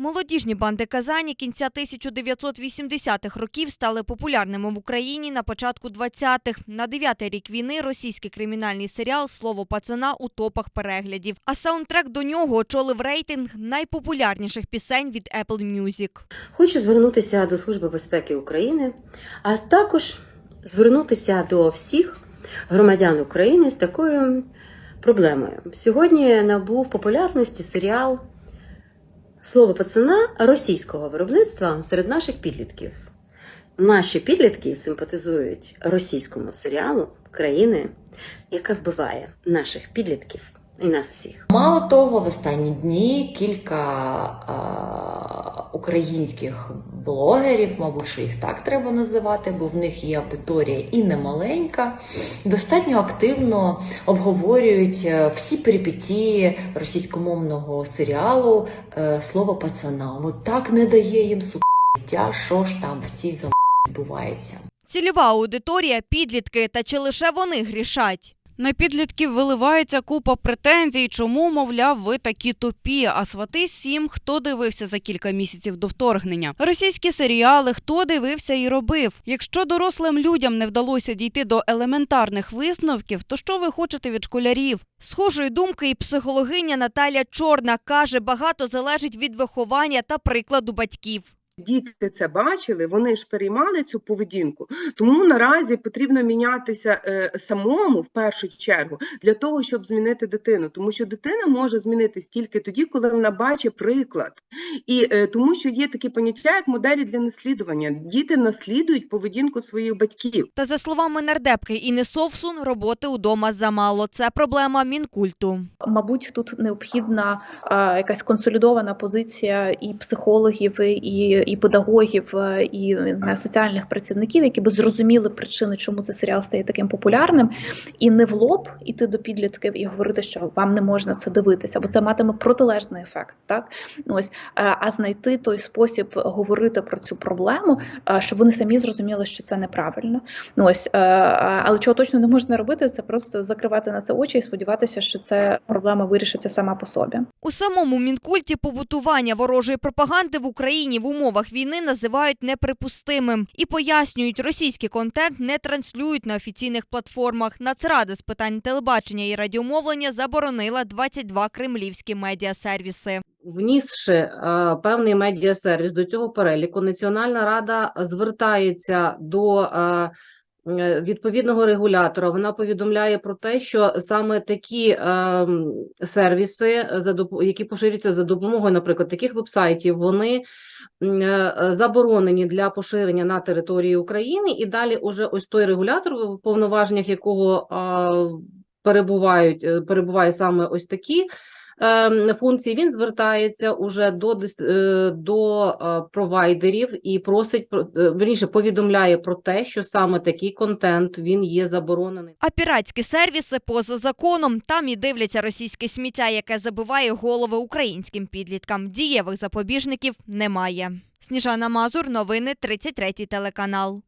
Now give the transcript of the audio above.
Молодіжні банди Казані кінця 1980-х років стали популярними в Україні на початку 20-х. На дев'ятий рік війни російський кримінальний серіал Слово пацана у топах переглядів. А саундтрек до нього очолив рейтинг найпопулярніших пісень від Apple Music. Хочу звернутися до Служби безпеки України, а також звернутися до всіх громадян України з такою проблемою. Сьогодні набув популярності серіал Слово пацана російського виробництва серед наших підлітків. Наші підлітки симпатизують російському серіалу країни, яка вбиває наших підлітків і нас всіх. Мало того, в останні дні кілька а, українських блогерів, мабуть, що їх так треба називати, бо в них є аудиторія і немаленька, достатньо активно обговорюють е, всі перипетії російськомовного серіалу е, Слово пацана. От так не дає їм суття, що ж там в цій відбувається. Цільова аудиторія підлітки, та чи лише вони грішать? На підлітків виливається купа претензій, чому, мовляв, ви такі тупі. А свати сім, хто дивився за кілька місяців до вторгнення. Російські серіали, хто дивився і робив. Якщо дорослим людям не вдалося дійти до елементарних висновків, то що ви хочете від школярів? Схожої думки і психологиня Наталя Чорна каже, багато залежить від виховання та прикладу батьків. Діти це бачили, вони ж переймали цю поведінку. Тому наразі потрібно мінятися е, самому в першу чергу для того, щоб змінити дитину. Тому що дитина може змінитись тільки тоді, коли вона бачить приклад. І е, тому, що є такі поняття, як моделі для наслідування. Діти наслідують поведінку своїх батьків. Та за словами нардепки Інни Совсун, роботи удома замало. Це проблема мінкульту. Мабуть, тут необхідна а, якась консолідована позиція і психологів, і, і педагогів, е, і не знаю, соціальних працівників, які би зрозуміли причини, чому цей серіал стає таким популярним, і не в лоб іти до підлітків і говорити, що вам не можна це дивитися, бо це матиме протилежний ефект. Так ось е, а знайти той спосіб говорити про цю проблему, е, щоб вони самі зрозуміли, що це неправильно. Ну ось, але чого точно не можна робити, це просто закривати на це очі і сподіватися, що ця проблема вирішиться сама по собі. У самому мінкульті побутування ворожої пропаганди в Україні в умовах війни називають неприпустимим і пояснюють, російський контент не транслюють на офіційних платформах. Нацрада з питань телебачення і радіомовлення заборонила 22 кремлівські медіасервіси. Внісши е, певний медіасервіс до цього переліку, Національна рада звертається до е, відповідного регулятора. Вона повідомляє про те, що саме такі е, сервіси, які поширюються за допомогою, наприклад, таких вебсайтів, вони е, заборонені для поширення на території України. І далі, уже ось той регулятор, в повноваженнях якого е, перебувають е, перебуває саме ось такі ем, функції, він звертається уже до, е, до е, провайдерів і просить про е, верніше повідомляє про те, що саме такий контент він є заборонений. А піратські сервіси поза законом. Там і дивляться російське сміття, яке забиває голови українським підліткам. Дієвих запобіжників немає. Сніжана Мазур, новини 33 телеканал.